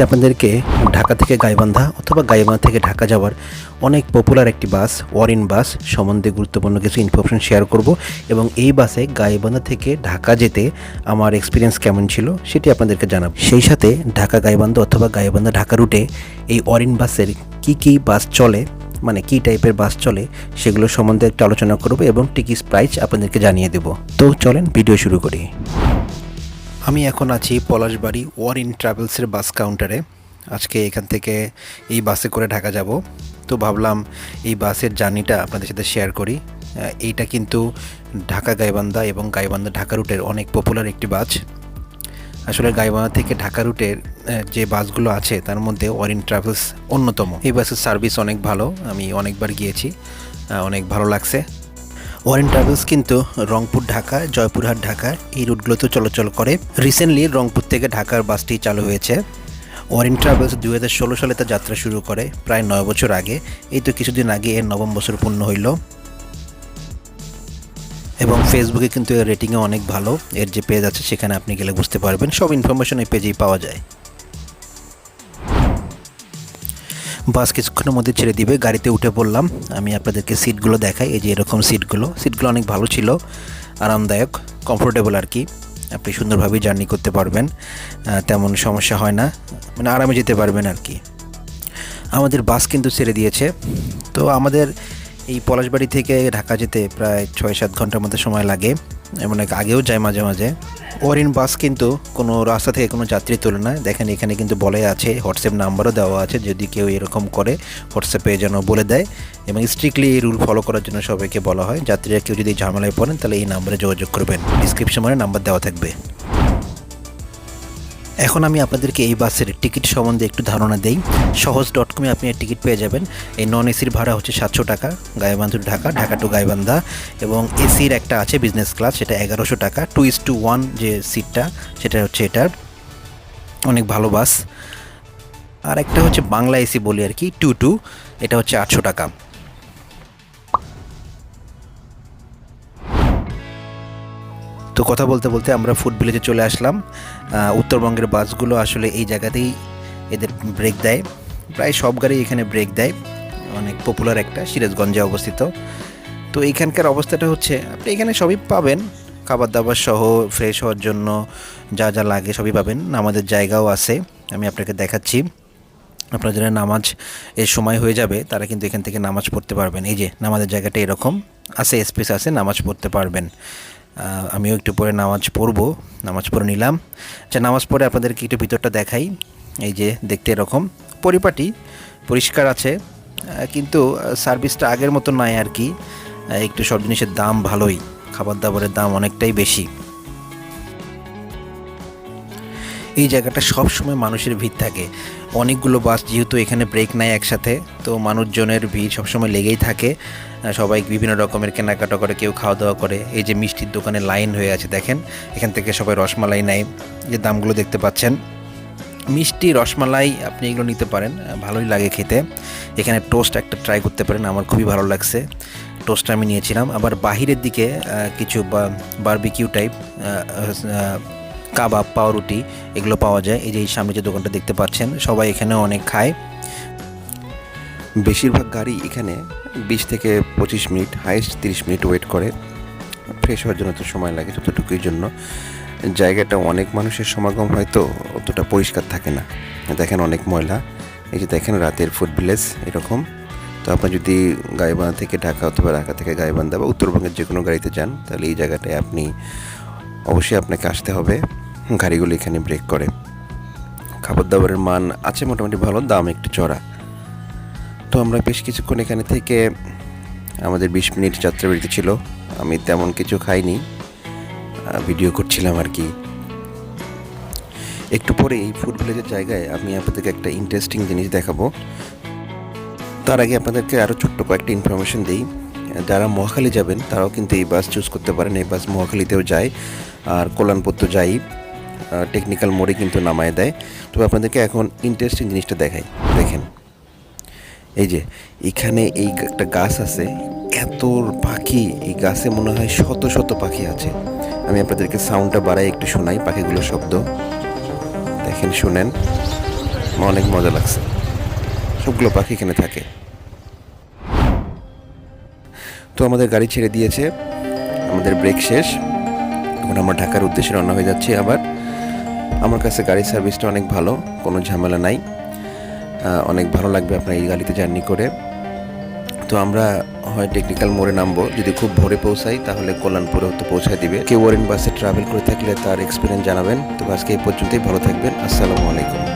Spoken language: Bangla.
আজকে আপনাদেরকে ঢাকা থেকে গাইবান্ধা অথবা গাইবান্ধা থেকে ঢাকা যাওয়ার অনেক পপুলার একটি বাস ওয়ারিন বাস সম্বন্ধে গুরুত্বপূর্ণ কিছু ইনফরমেশন শেয়ার করব এবং এই বাসে গাইবান্ধা থেকে ঢাকা যেতে আমার এক্সপিরিয়েন্স কেমন ছিল সেটি আপনাদেরকে জানাব। সেই সাথে ঢাকা গাইবান্ধা অথবা গাইবান্ধা ঢাকা রুটে এই ওয়ারিন বাসের কি কি বাস চলে মানে কি টাইপের বাস চলে সেগুলো সম্বন্ধে একটু আলোচনা করব এবং টিকিট প্রাইস আপনাদেরকে জানিয়ে দেব। তো চলেন ভিডিও শুরু করি। আমি এখন আছি পলাশবাড়ি ওয়ার ইন ট্রাভেলসের বাস কাউন্টারে আজকে এখান থেকে এই বাসে করে ঢাকা যাব। তো ভাবলাম এই বাসের জার্নিটা আপনাদের সাথে শেয়ার করি। এইটা কিন্তু ঢাকা গাইবান্ধা এবং গাইবান্ধা ঢাকা রুটের অনেক পপুলার একটি বাস আসলে গাইবান্ধা থেকে ঢাকা রুটের যে বাসগুলো আছে, তার মধ্যে ওয়ারিন ট্রাভেলস অন্যতম। এই বাসের সার্ভিস অনেক ভালো, আমি অনেকবার গিয়েছি। অনেক ভালো লাগছে। ওয়ারেন ট্রাভেলস কিন্তু রংপুর ঢাকা, জয়পুরহাট ঢাকা এই রুটগুলোতে চলাচল করে। রিসেন্টলি রংপুর থেকে ঢাকার বাসটি চালু হয়েছে। ওয়ারেন ট্রাভেলস দুই হাজার ষোলো সালে তার যাত্রা শুরু করে প্রায় নয় বছর আগে। এই তো কিছুদিন আগে এর নবম বছর পূর্ণ হইল। এবং ফেসবুকে কিন্তু এর রেটিংও অনেক ভালো। এর যে পেজ আছে সেখানে আপনি গেলে বুঝতে পারবেন। সব ইনফরমেশন এই পেজেই পাওয়া যায়। বাস কিছুক্ষণের মধ্যে ছেড়ে দিবে, গাড়িতে উঠে পড়লাম। আমি আপনাদেরকে সিটগুলো দেখাই, এই যে এরকম সিটগুলো সিটগুলো অনেক ভালো ছিল, আরামদায়ক কমফোর্টেবল আর কি। আপনি সুন্দরভাবে জার্নি করতে পারবেন তেমন সমস্যা হয় না মানে আরামে যেতে পারবেন আর কি। আমাদের বাস কিন্তু ছেড়ে দিয়েছে। তো আমাদের এই পলাশবাড়ি থেকে ঢাকা যেতে প্রায় ছয় সাত ঘণ্টার মতো সময় লাগে এমন এক আগেও যায় মাঝে মাঝে। ওরিন বাস কিন্তু কোনো রাস্তা থেকে কোনো যাত্রী তোলে না। দেখেন এখানে কিন্তু বলে আছে, হোয়াটসঅ্যাপ নাম্বারও দেওয়া আছে, যদি কেউ এরকম করে হোয়াটসঅ্যাপে যেন বলে দেয়, এবং স্ট্রিক্টলি এই রুল ফলো করার জন্য সবাইকে বলা হয়। যাত্রীরা কেউ যদি ঝামেলায় পড়েন, তাহলে এই নাম্বারে যোগাযোগ করবেন। ডিসক্রিপশনে মানে নাম্বার দেওয়া থাকবে। এখন আমি আপনাদেরকে এই বাসের টিকিট সম্বন্ধে একটু ধারণা দেই। সহজ ডট কমে আপনি টিকিট পেয়ে যাবেন। এই নন এসির ভাড়া হচ্ছে সাতশো টাকা, গাইবান্ধা টু ঢাকা ঢাকা টু গাইবান্ধা এবং এসির একটা আছে বিজনেস ক্লাস সেটা এগারোশো টাকা। টু ইস টু ওয়ান যে সিটটা সেটা হচ্ছে এটার। অনেক ভালো বাস। আর একটা হচ্ছে বাংলা এসি বলি আর কি টু টু এটা হচ্ছে আটশো টাকা। তো কথা বলতে বলতে আমরা ফুড ভিলেজে চলে আসলাম। উত্তরবঙ্গের বাসগুলো আসলে এই জায়গাতেই এদের ব্রেক দেয়। প্রায় সব গাড়ি এখানে ব্রেক দেয়। অনেক পপুলার একটা, সিরাজগঞ্জে অবস্থিত। তো এইখানকার অবস্থাটা হচ্ছে, আপনি এখানে সবই পাবেন। খাবার দাবার সহ ফ্রেশ হওয়ার জন্য যা যা লাগে সবই পাবেন। আমাদের জায়গাও আছে, আমি আপনাকে দেখাচ্ছি। আপনার যারা নামাজ এর সময় হয়ে যাবে, তারা কিন্তু এখান থেকে নামাজ পড়তে পারবেন। এই যে, নামাজের জায়গাটা এরকম। আছে স্পেস আছে, নামাজ পড়তে পারবেন। আমিও একটু পরে নামাজ পড়ব, নামাজ পড়ে নিলাম। আচ্ছা নামাজ পড়ে আপনাদেরকে একটু ভিতরটা দেখাই। এই যে দেখতে এরকম। পরিপাটি, পরিষ্কার আছে কিন্তু সার্ভিসটা আগের মতো নাই আর কি। একটু সব জিনিসের দাম ভালোই। খাবার দাবারের দাম অনেকটাই বেশি। এই জায়গাটা সব সময় মানুষের ভিড় থাকে। অনেকগুলো বাস যেহেতু এখানে ব্রেক নেয় একসাথে, তো মানুষজনের ভিড় সবসময় লেগেই থাকে। সবাই বিভিন্ন রকমের কেনাকাটা করে, কেউ খাওয়া দাওয়া করে। এই যে মিষ্টির দোকানে লাইন হয়ে আছে, দেখেন। এখান থেকে সবাই রসমালাই নেয়। যে দামগুলো দেখতে পাচ্ছেন। মিষ্টি, রসমালাই আপনি এগুলো নিতে পারেন ভালোই লাগে খেতে। এখানে টোস্ট একটা ট্রাই করতে পারেন, আমার খুবই ভালো লাগছে। টোস্টটা আমি নিয়েছিলাম। আবার বাহিরের দিকে কিছু বারবিকিউ টাইপ কাবাব, পাউরুটি এগুলো পাওয়া যায়। এই যে এই সামনে যে দোকানটা দেখতে পাচ্ছেন, সবাই এখানে অনেক খায়। বেশিরভাগ গাড়ি এখানে বিশ থেকে পঁচিশ মিনিট, হাইস্ট তিরিশ মিনিট ওয়েট করে। ফ্রেশ হওয়ার জন্য তো সময় লাগে ততটুকুর জন্য। জায়গাটা অনেক মানুষের সমাগম হয়তো অতটা পরিষ্কার থাকে না। দেখেন অনেক ময়লা। এই যে দেখেন রাতের ফুড ভিলেজ এরকম। তো আপনার যদি গাইবান্ধা থেকে ঢাকা অথবা ঢাকা থেকে গাইবান্ধা বা উত্তরবঙ্গের যে কোনো গাড়িতে যান, তাহলে এই জায়গাটায় আপনি অবশ্যই আপনাকে আসতে হবে। গাড়িগুলো এখানে ব্রেক করে। খাবার দাবারের মান আছে মোটামুটি ভালো, দাম একটু চড়া। তো আমরা বেশ কিছুক্ষণ এখানে থেকে আমাদের বিশ মিনিট যাত্রাবিরতি ছিল। আমি তেমন কিছু খাইনি ভিডিও করছিলাম আর কি। একটু পরে এই ফুড ভিলেজের জায়গায় আমি আপনাদেরকে একটা ইন্টারেস্টিং জিনিস দেখাবো। তার আগে আপনাদেরকে আরও ছোট্ট কয়েকটা ইনফরমেশন দিই। যারা মহাখালী যাবেন, তারাও কিন্তু এই বাস চুজ করতে পারেন। এই বাস মহাখালীতেও যায়, আর কল্যাণপুর তো যাই। টেকনিক্যাল মোড়ে কিন্তু নামায় দেয়। তবে আপনাদেরকে এখন ইন্টারেস্টিং জিনিসটা দেখাই। দেখেন, এই যে এখানে এই একটা গাছ আছে, এত পাখি, এই গাছে মনে হয় শত শত পাখি আছে। আমি আপনাদেরকে সাউন্ডটা বাড়াই, একটু শোনাই পাখিগুলোর শব্দ। দেখেন, শুনেন, অনেক মজা লাগছে। সবগুলো পাখি এখানে থাকে। তো আমাদের গাড়ি ছেড়ে দিয়েছে, আমাদের ব্রেক শেষ। এখন আমরা ঢাকার উদ্দেশ্যে রওনা হয়ে যাচ্ছি আবার। আমার কাছে গাড়ি সার্ভিসটা অনেক ভালো, কোনো ঝামেলা নাই। অনেক ভালো লাগবে আপনার এই গাড়িতে জার্নি করে। তো আমরা হয় টেকনিক্যাল মোড়ে নামবো, যদি খুব ভোরে পৌঁছাই তাহলে কল্যাণপুরে হতে পৌঁছায় দিবে। কেউ ওরেন বাসে ট্রাভেল করে থাকলে তার এক্সপিরিয়েন্স জানাবেন। তো আজকে এই পর্যন্তই, ভালো থাকবেন, আসসালামু আলাইকুম।